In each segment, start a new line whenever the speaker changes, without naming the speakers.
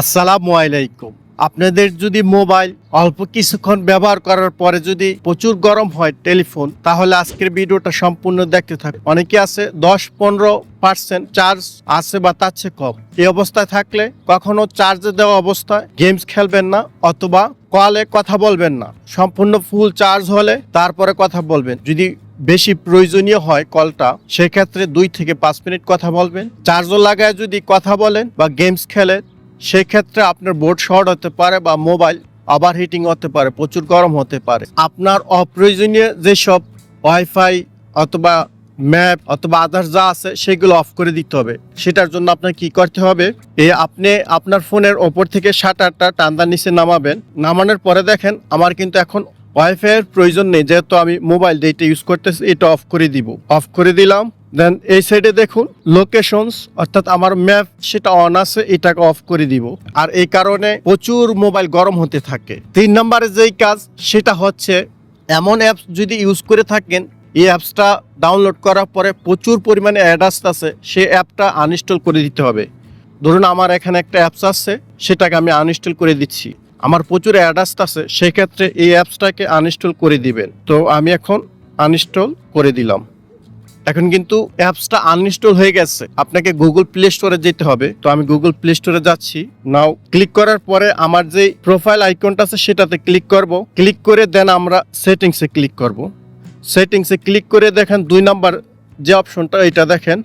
আসসালামু আলাইকুম। আপনাদের যদি মোবাইল অল্প কিছুক্ষণ ব্যবহার করার পরে যদি প্রচুর গরম হয় টেলিফোন, তাহলে আজকের ভিডিওটা সম্পূর্ণ দেখতে থাকুন। অনেকে আছে দশ, পনেরো পার্সেন্ট চার্জ আছে বা তার চেয়ে কম। এই অবস্থায় থাকলে কখনো চার্জে দেওয়া অবস্থায় গেমস খেলবেন না অথবা কলে কথা বলবেন না। সম্পূর্ণ ফুল চার্জ হলে তারপরে কথা বলবেন। যদি বেশি প্রয়োজনীয় হয় কলটা, সেক্ষেত্রে দুই থেকে পাঁচ মিনিট কথা বলবেন। চার্জও লাগায় যদি কথা বলেন বা গেমস খেলেন সেক্ষেত্রে আপনার বোর্ড শর্ট হতে পারে বা মোবাইল আবার হিটিং হতে পারে, প্রচুর গরম হতে পারে। আপনার অপ্রয়োজনীয় যেসব ওয়াইফাই অথবা ম্যাপ অথবা আদার্স যা আছে, সেগুলো অফ করে দিতে হবে। সেটার জন্য আপনার কি করতে হবে? এ আপনি আপনার ফোনের ওপর থেকে শাটারটা টান্দার নিচে নামাবেন। নামানোর পরে দেখেন, আমার কিন্তু এখন ওয়াইফাই এর প্রয়োজন নেই, যেহেতু আমি মোবাইল এটা ইউজ করতেছি, এটা অফ করে দিব। অফ করে দিলাম দেন এই সাইডে দেখুন লোকেশনস অর্থাৎ আমার ম্যাপ সেটা অন আছে, এটাকে অফ করে দিব। আর এই কারণে প্রচুর মোবাইল গরম হতে থাকে। তিন নম্বরে যেই কাজ, সেটা হচ্ছে এমন অ্যাপস যদি ইউজ করে থাকেন, এই অ্যাপসটা ডাউনলোড করার পরে প্রচুর পরিমাণে অ্যাডাস আছে, সেই অ্যাপটা আনইনস্টল করে দিতে হবে। ধরুন আমার এখানে একটা অ্যাপস আছে, সেটাকে আমি আনইনস্টল করে দিচ্ছি। আমার প্রচুর অ্যাডাস আছে সেক্ষেত্রে এই অ্যাপসটাকে আনইনস্টল করে দিবেন। তো আমি এখন আনইনস্টল করে দিলাম। এখন কিন্তু অ্যাপসটা আনইনস্টল হয়ে গেছে। আপনাকে গুগল প্লে স্টোরে যেতে হবে। তো আমি গুগল প্লে স্টোরে যাচ্ছি। নাও ক্লিক করার পরে আমার যে প্রোফাইল আইকনটা আছে, সেটাতে ক্লিক করব। ক্লিক করে দেন আমরা সেটিংসে ক্লিক করব। সেটিংসে ক্লিক করে দেখেন দুই নাম্বার যে অপশনটা এটা দেখেন।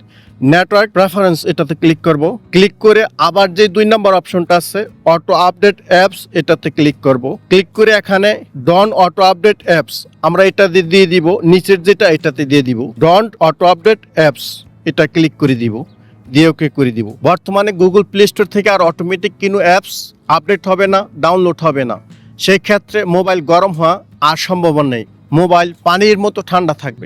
নেটওয়ার্ক প্রেফারেন্স এটাতে ক্লিক করব। ক্লিক করে আবার যে দুই নাম্বার অপশনটা আছে অটো আপডেট অ্যাপস এটাতে ক্লিক করব। ক্লিক করে এখানে ডন অটো আপডেট অ্যাপস আমরা এটা দিয়ে দিব, নিচের যেটা এটাতে দিয়ে দিব। ডন অটো আপডেট অ্যাপস এটা ক্লিক করে দিব, দিয়ে ওকে করে দিব। বর্তমানে গুগল প্লে স্টোর থেকে আর অটোমেটিক কোনো অ্যাপস আপডেট হবে না ডাউনলোড হবে না। সেই ক্ষেত্রে মোবাইল গরম হওয়া আর সম্ভাবনা নেই। মোবাইল পানির মতো ঠান্ডা থাকবে।